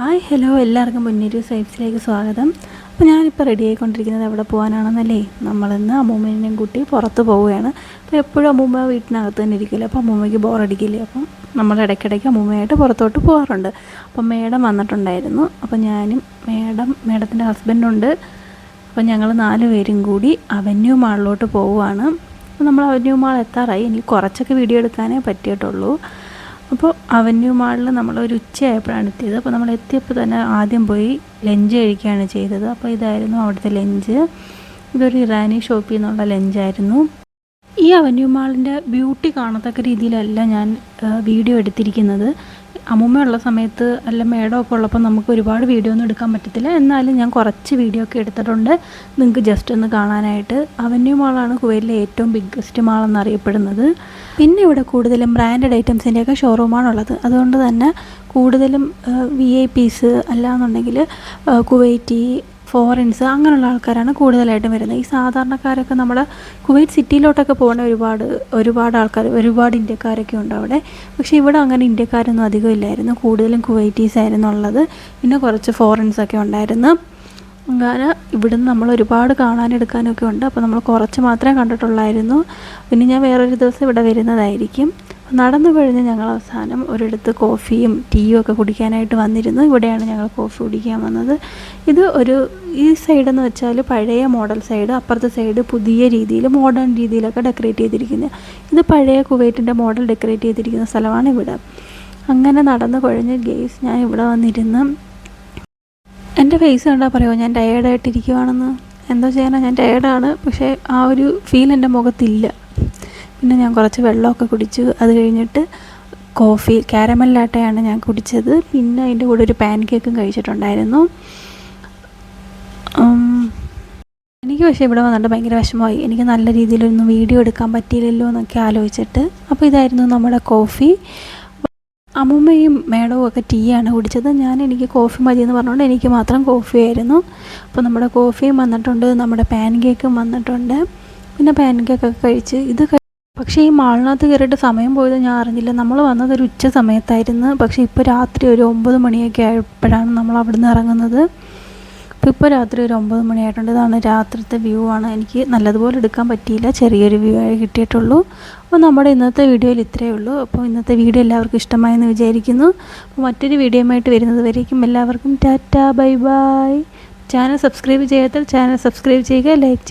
Hi hello. എല്ലാവർക്കും മുന്നേരി സൈബ്സിലേക്ക് സ്വാഗതം. അപ്പോൾ ഞാനിപ്പോൾ റെഡി ആയിക്കൊണ്ടിരിക്കുന്നത് എവിടെ പോകാനാണെന്നല്ലേ? നമ്മളിന്ന് അമ്മൂമ്മേനെയും കൂട്ടി പുറത്ത് പോവുകയാണ്. അപ്പോൾ എപ്പോഴും അമ്മൂമ്മ വീട്ടിനകത്ത് തന്നെ ഇരിക്കില്ല? അപ്പോൾ അമ്മൂമ്മയ്ക്ക് ബോറടിക്കില്ലേ? അപ്പം നമ്മൾ ഇടയ്ക്കിടയ്ക്ക് അമ്മൂമ്മയായിട്ട് പുറത്തോട്ട് പോകാറുണ്ട്. അപ്പം മേഡം വന്നിട്ടുണ്ടായിരുന്നു. അപ്പം ഞാനും മേഡം മേഡത്തിന്റെ ഹസ്ബൻഡുണ്ട്. അപ്പം ഞങ്ങൾ നാല് പേരും കൂടി അവന്യൂ മാളിലോട്ട് പോവുകയാണ്. അപ്പോൾ നമ്മൾ അവന്യൂ മാൾ എത്താറായി. എനിക്ക് കുറച്ചൊക്കെ വീഡിയോ എടുക്കാനേ പറ്റിയിട്ടുള്ളൂ. അപ്പോൾ അവന്യൂ മാളിൽ നമ്മൾ ഒരു ഉച്ചയായപ്പോഴാണ് എത്തിയത്. അപ്പോൾ നമ്മൾ എത്തിയപ്പോൾ തന്നെ ആദ്യം പോയി ലഞ്ച് കഴിക്കുകയാണ് ചെയ്തത്. അപ്പോൾ ഇതായിരുന്നു അവിടുത്തെ ലഞ്ച്. ഇതൊരു ഇറാനി ഷോപ്പിൽ നിന്നുള്ള ലഞ്ചായിരുന്നു. ഈ അവന്യൂ മാളിന്റെ ബ്യൂട്ടി കാണത്തക്ക രീതിയിലല്ല ഞാൻ വീഡിയോ എടുത്തിരിക്കുന്നത്. അമ്മൂമ്മയുള്ള സമയത്ത് അല്ല മേടമൊക്കെ ഉള്ളപ്പോൾ നമുക്ക് ഒരുപാട് വീഡിയോ ഒന്നും എടുക്കാൻ പറ്റത്തില്ല. എന്നാലും ഞാൻ കുറച്ച് വീഡിയോ ഒക്കെ എടുത്തിട്ടുണ്ട്. നിങ്ങൾക്ക് ജസ്റ്റ് ഒന്ന് കാണാനായിട്ട്. അവന്യൂ മാളാണ് കുവൈറ്റിലെ ഏറ്റവും ബിഗ്ഗസ്റ്റ് മാൾ എന്നറിയപ്പെടുന്നത്. പിന്നെ ഇവിടെ കൂടുതലും ബ്രാൻഡഡ് ഐറ്റംസിന്റെയൊക്കെ ഷോറൂമാണുള്ളത് അതുകൊണ്ട് തന്നെ കൂടുതലും വി ഐ പീസ് അല്ലാന്നുണ്ടെങ്കിൽ കുവൈറ്റി ഫോറിൻസ് അങ്ങനെയുള്ള ആൾക്കാരാണ് കൂടുതലായിട്ടും വരുന്നത്. ഈ സാധാരണക്കാരൊക്കെ നമ്മൾ കുവൈറ്റ് സിറ്റിയിലോട്ടൊക്കെ പോകുന്ന ഒരുപാട് ഒരുപാട് ആൾക്കാർ ഒരുപാട് ഇന്ത്യക്കാരൊക്കെ ഉണ്ട് അവിടെ. പക്ഷേ ഇവിടെ അങ്ങനെ ഇന്ത്യക്കാരൊന്നും അധികം ഇല്ലായിരുന്നു. കൂടുതലും കുവൈറ്റീസ് ആയിരുന്നു ഉള്ളത്. പിന്നെ കുറച്ച് ഫോറിൻസൊക്കെ ഉണ്ടായിരുന്നു. അങ്ങനെ ഇവിടുന്ന് നമ്മൾ ഒരുപാട് കാണാനെടുക്കാനൊക്കെ ഉണ്ട്. അപ്പോൾ നമ്മൾ കുറച്ച് മാത്രമേ കണ്ടിട്ടുള്ളായിരുന്നു. പിന്നെ ഞാൻ വേറൊരു ദിവസം ഇവിടെ വരുന്നതായിരിക്കും. നടന്നു കഴിഞ്ഞ് ഞങ്ങൾ അവസാനം ഒരിടത്ത് കോഫിയും ടീയും ഒക്കെ കുടിക്കാനായിട്ട് വന്നിരുന്നു. ഇവിടെയാണ് ഞങ്ങൾ കോഫി കുടിക്കാൻ വന്നത്. ഇത് ഒരു ഈ സൈഡെന്ന് വെച്ചാൽ പഴയ മോഡൽ സൈഡ് അപ്പുറത്തെ സൈഡ് പുതിയ രീതിയിൽ മോഡേൺ രീതിയിലൊക്കെ ഡെക്കറേറ്റ് ചെയ്തിരിക്കുന്നത് ഇത് പഴയ കുവൈറ്റിന്റെ മോഡൽ ഡെക്കറേറ്റ് ചെയ്തിരിക്കുന്ന സ്ഥലമാണ് ഇവിടെ. അങ്ങനെ നടന്നു കഴിഞ്ഞ് ഗെയ്സ് ഞാൻ ഇവിടെ വന്നിരുന്നു എന്റെ ഫേസ് കണ്ടാൽ പറയുമോ ഞാൻ ടയേർഡായിട്ടിരിക്കുവാണെന്ന് എന്തോ ചെയ്യാനാണ് ഞാൻ ടയേർഡാണ് പക്ഷേ ആ ഒരു ഫീൽ എന്റെ മുഖത്തില്ല. പിന്നെ ഞാൻ കുറച്ച് വെള്ളമൊക്കെ കുടിച്ചു. അത് കഴിഞ്ഞിട്ട് കോഫി കാരമൽ ലാട്ടയാണ് ഞാൻ കുടിച്ചത്. പിന്നെ അതിന്റെ കൂടെ ഒരു പാൻ കേക്കും കഴിച്ചിട്ടുണ്ടായിരുന്നു. എനിക്ക് പക്ഷേ ഇവിടെ വന്നിട്ട് ഭയങ്കര വിഷമമായി. എനിക്ക് നല്ല രീതിയിലൊന്നും വീഡിയോ എടുക്കാൻ പറ്റിയില്ലല്ലോ എന്നൊക്കെ ആലോചിച്ചിട്ട്. അപ്പോൾ ഇതായിരുന്നു നമ്മുടെ കോഫി. അമ്മൂമ്മയും മേഡവും ഒക്കെ ടീ ആണ് കുടിച്ചത്. ഞാൻ എനിക്ക് കോഫി മതി എന്ന് പറഞ്ഞുകൊണ്ട് എനിക്ക് മാത്രം കോഫി ആയിരുന്നു. അപ്പോൾ നമ്മുടെ കോഫിയും വന്നിട്ടുണ്ട് നമ്മുടെ പാൻ കേക്കും വന്നിട്ടുണ്ട്. പിന്നെ പാൻ കേക്കൊക്കെ കഴിച്ച് ഇത് പക്ഷേ ഈ മാളിനകത്ത് കയറിയിട്ട് സമയം പോയത് ഞാൻ അറിഞ്ഞില്ല. നമ്മൾ വന്നത് ഒരു ഉച്ച സമയത്തായിരുന്നു. പക്ഷേ ഇപ്പോൾ രാത്രി ഒരു ഒമ്പത് മണിയൊക്കെ ആയപ്പോഴാണ് നമ്മൾ അവിടെ നിന്ന് ഇറങ്ങുന്നത്. അപ്പോൾ ഇപ്പോൾ രാത്രി ഒരു ഒമ്പത് മണിയായിട്ടുണ്ട്. ഇതാണ് രാത്രിത്തെ വ്യൂ ആണ്. എനിക്ക് നല്ലതുപോലെ എടുക്കാൻ പറ്റിയില്ല. ചെറിയൊരു വ്യൂ ആയി കിട്ടിയിട്ടുള്ളൂ. അപ്പോൾ നമ്മുടെ ഇന്നത്തെ വീഡിയോയിൽ ഇത്രയേ ഉള്ളൂ. അപ്പോൾ ഇന്നത്തെ വീഡിയോ എല്ലാവർക്കും ഇഷ്ടമായെന്ന് വിചാരിക്കുന്നു. അപ്പോൾ മറ്റൊരു വീഡിയോയുമായിട്ട് വരുന്നത് വരേക്കും എല്ലാവർക്കും tata bye bye. Channel subscribe ചെയ്യാത്ത ചാനൽ സബ്സ്ക്രൈബ് ചെയ്യുക ലൈക്ക് ചെയ്യുക.